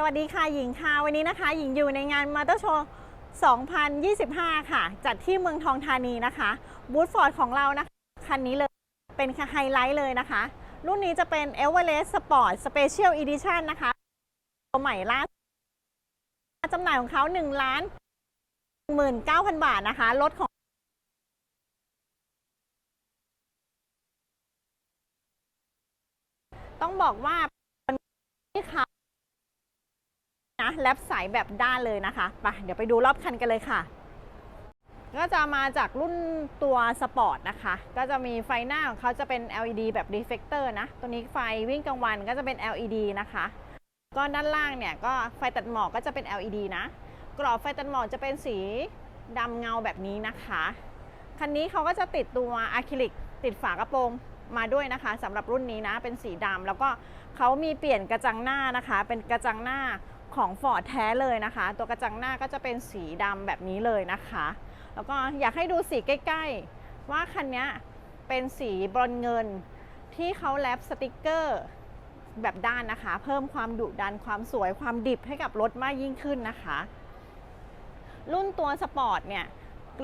สวัสดีค่ะหญิงค่ะ วันนี้นะคะหญิงอยู่ในงานมอเตอร์โชว์ 2025 ค่ะ จัดที่เมืองทองธานีนะคะบูธฟอร์ดของเรานะคะคันนี้เลยเป็นไฮไลท์เลยนะคะ รุ่นนี้จะเป็น e v e r e s t Sport Special Edition นะคะตัวใหม่ล่าสุดจำหน่ายของเขา1ล้าน19,000 บาทนะคะรถของต้องบอกว่าที่เขา นะแลบใสแบบด้านเลยนะคะไปเดี๋ยวไปดูรอบคันกันเลยค่ะ ก็จะมาจากรุ่นตัวสปอร์ตนะคะ ก็จะมีไฟหน้าของเขาจะเป็น LED แบบ reflector นะ ตัวนี้ไฟวิ่งกลางวันก็จะเป็น LED นะคะ ก็ด้านล่างเนี่ยก็ไฟตัดหมอกก็จะเป็น LED นะ กรอบไฟตัดหมอกจะเป็นสีดำเงาแบบนี้นะคะ คันนี้เขาก็จะติดตัวอะคริลิกติดฝากระโปรงมาด้วยนะคะสำหรับรุ่นนี้นะเป็นสีดำแล้วก็เขามีเปลี่ยนกระจังหน้านะคะ เป็นกระจังหน้า ของฟอร์ดแท้เลยนะคะ ตัวกระจังหน้าก็จะเป็นสีดำแบบนี้เลยนะคะ แล้วก็อยากให้ดูสีใกล้ ๆ ว่าคันนี้เป็นสีบรอนเงินที่เขาแลบสติกเกอร์แบบด้านนะคะ เพิ่มความดุดันความสวยความดิบให้กับรถมากยิ่งขึ้นนะคะ รุ่นตัวสปอร์ตเนี่ย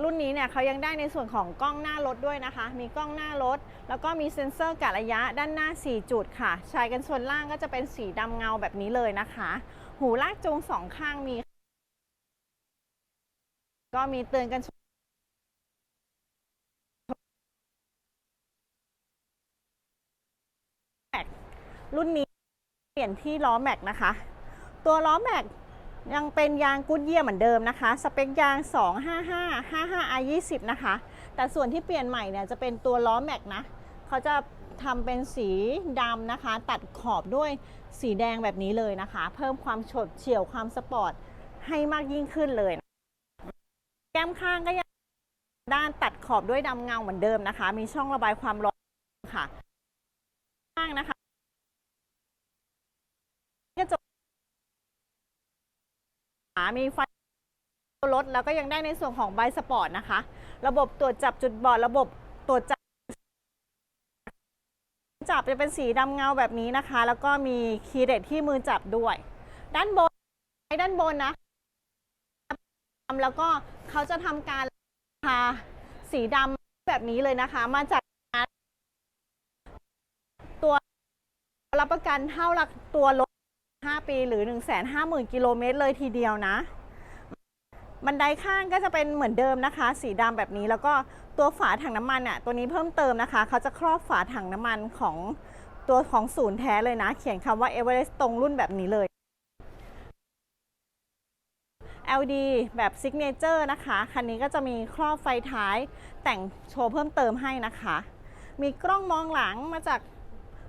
รุ่นนี้เนี่ยเขายังได้ในส่วนของกล้องหน้ารถด้วยนะคะ มีกล้องหน้ารถ แล้วก็มีเซ็นเซอร์กะระยะด้านหน้า 4 จุดค่ะ ชายกันชนล่างก็จะเป็นสีดำเงาแบบนี้เลยนะคะ หูลากจูงสองข้างมี ก็มีเตือนกันชนรุ่นนี้เปลี่ยนที่ล้อแม็กนะคะ ตัวล้อแม็ก ยังเป็นยางกุดเยี่ยเหมือนเดิมนะคะ สเปคยาง 255 55 i 20 นะคะ แต่ส่วนที่เปลี่ยนใหม่เนี่ยจะเป็นตัวล้อแม็กนะ เขาจะทำเป็นสีดำนะคะ ตัดขอบด้วยสีแดงแบบนี้เลยนะคะ เพิ่มความฉดเฉี่ยวความสปอร์ตให้มากยิ่งขึ้นเลย แก้มข้างก็ยังด้านตัดขอบด้วยดำเงาเหมือนเดิมนะคะ มีช่องระบายความร้อนค่ะ ข้างนะคะกระจก มีไฟรถแล้วก็ยังได้ในส่วนของใบสปอร์ตนะคะ ระบบตรวจจับจุดบอดระบบตรวจจับจับจะเป็นสีดำเงาแบบนี้นะคะ แล้วก็มีคีย์เรทที่มือจับด้วย ด้านบนด้านบนนะแล้วก็เขาจะทำการทาสีดำแบบนี้เลยนะคะ มาจากตัวรับประกันเท่าหลักตัวรถ 5 ปีหรือ 150,000 กิโลเมตรเลยทีเดียวนะ บันไดข้างก็จะเป็นเหมือนเดิมนะคะ สีดำแบบนี้แล้วก็ตัวฝาถังน้ำมันอะตัวนี้เพิ่มเติมนะคะ เขาจะครอบฝาถังน้ำมันของตัวของศูนย์แท้เลยนะ เขียนคำว่า Everest ตรงรุ่นแบบนี้เลย LD แบบ Signature นะคะ คันนี้ก็จะมีครอบไฟท้ายแต่งโชว์เพิ่มเติมให้นะคะ มีกล้องมองหลังมาจาก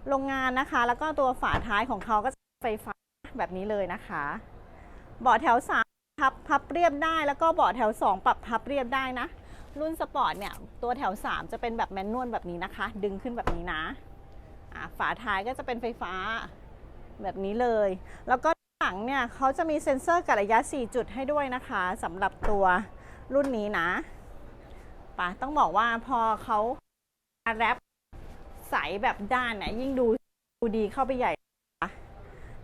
โรงงานนะคะ แล้วก็ตัวฝาท้ายของเขาก็จะไฟฟ้า แบบนี้เลยนะคะ เบาะแถว3พับพับเรียบได้ แล้วก็เบาะแถว 2 ปรับพับเรียบได้นะ รุ่นสปอร์ตเนี่ยตัวแถว 3 จะเป็นแบบแมนนวลแบบนี้นะคะ ดึงขึ้นแบบนี้นะฝาท้ายก็จะเป็นไฟฟ้าแบบนี้เลย แล้วก็หลังเนี่ยเขาจะมีเซ็นเซอร์กะระยะ 4 จุดให้ด้วยนะคะสำหรับตัวรุ่นนี้นะปะต้องบอกว่าพอเขาแรปใสแบบด้านเนี่ยยิ่งดูดูดีเข้าไปใหญ่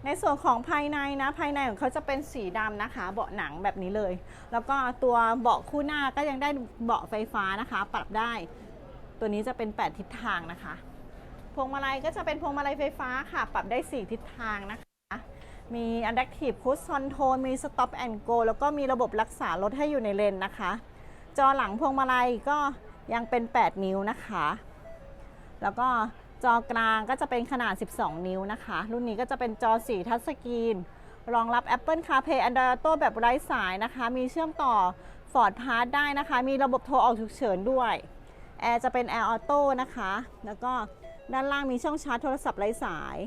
ในส่วนของภายในนะภายในของเขาจะเป็นสีดำนะคะ เบาะหนังแบบนี้เลย แล้วก็ตัวเบาะคู่หน้าก็ยังได้เบาะไฟฟ้านะคะ ปรับได้ ตัวนี้จะเป็น 8 ทิศทางนะคะพวงมาลัยก็จะเป็นพวงมาลัยไฟฟ้าค่ะ ปรับได้ 4 ทิศทางนะคะ มี Adaptive Cruise Control มี Stop and Go แล้วก็มีระบบรักษารถให้อยู่ในเลนนะคะ จอหลังพวงมาลัยก็ยังเป็น 8 นิ้วนะคะ แล้วก็ จอกลางก็จะเป็นขนาด 12 นิ้วนะคะ รุ่นนี้ก็จะเป็นจอ4ทัชสกรีน รองรับ Apple CarPlay Android Auto แบบไร้สายนะคะ มีเชื่อมต่อ Ford Pass ได้นะคะ มีระบบโทรออกฉุกเฉินด้วยแอร์จะเป็น Air Auto นะคะ แล้วก็ด้านล่างมีช่องชาร์จโทรศัพท์ไร้สาย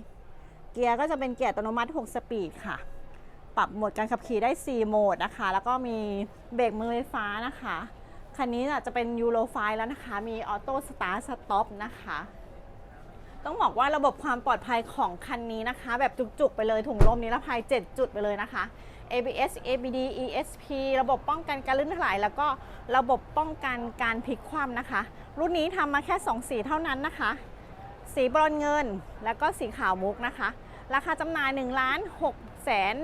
เกียร์ก็จะเป็นเกียร์อัตโนมัติ 6 สปีดค่ะ ปรับโหมดการขับขี่ได้ 4 โหมดนะคะ แล้วก็มีเบรกมือไฟฟ้านะคะ คันนี้จะเป็นยูโรไฟแล้วนะคะ มีออโต้สตาร์ทสต็อปนะคะ ต้องบอกว่าระบบความปลอดภัยของคันนี้นะคะ แบบจุกๆไปเลยถุงลมนิรภัย 7 จุดไปเลยนะคะ ABS ABD ESP ระบบป้องกันการลื่นถลายแล้วก็ระบบป้องกันการพลิกคว่ำนะคะ รุ่นนี้ทำมาแค่ 2 สีเท่านั้นนะคะ สีบรอนเงินแล้วก็สีขาวมุกนะคะ ราคาจำหน่าย1ล้าน6แสน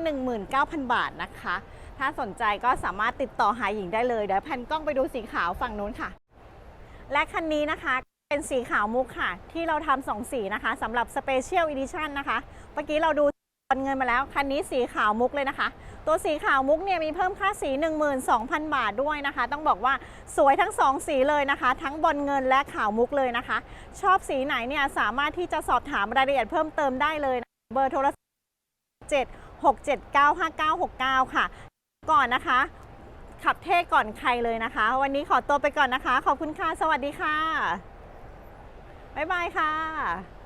19,000 บาทนะคะ ถ้าสนใจก็สามารถติดต่อหาหญิงได้เลย เดี๋ยวแผ่นกล้องไปดูสีขาวฝั่งนู้นค่ะ และคันนี้นะคะ เป็นสีขาวมุกค่ะ ที่เราทำสองสีนะคะสำหรับ Special Edition นะคะ เมื่อกี้เราดูบอลเงินมาแล้ว คันนี้สีขาวมุกเลยนะคะ ตัวสีขาวมุกเนี่ยมีเพิ่มค่าสี 12,000 บาทด้วยนะคะ ต้องบอกว่าสวยทั้งสองสีเลยนะคะ ทั้งบอลเงินและขาวมุกเลยนะคะ ชอบสีไหนเนี่ยสามารถที่จะสอบถามรายละเอียดเพิ่มเติมได้เลยนะเบอร์โทรศัพท์7 6 7 9 5 9 6 9 ค่ะ ก่อนนะคะ ขับเท่ก่อนใครเลยนะคะ วันนี้ขอตัวไปก่อนนะคะ ขอบคุณค่ะ สวัสดีค่ะ บ๊ายบายค่ะ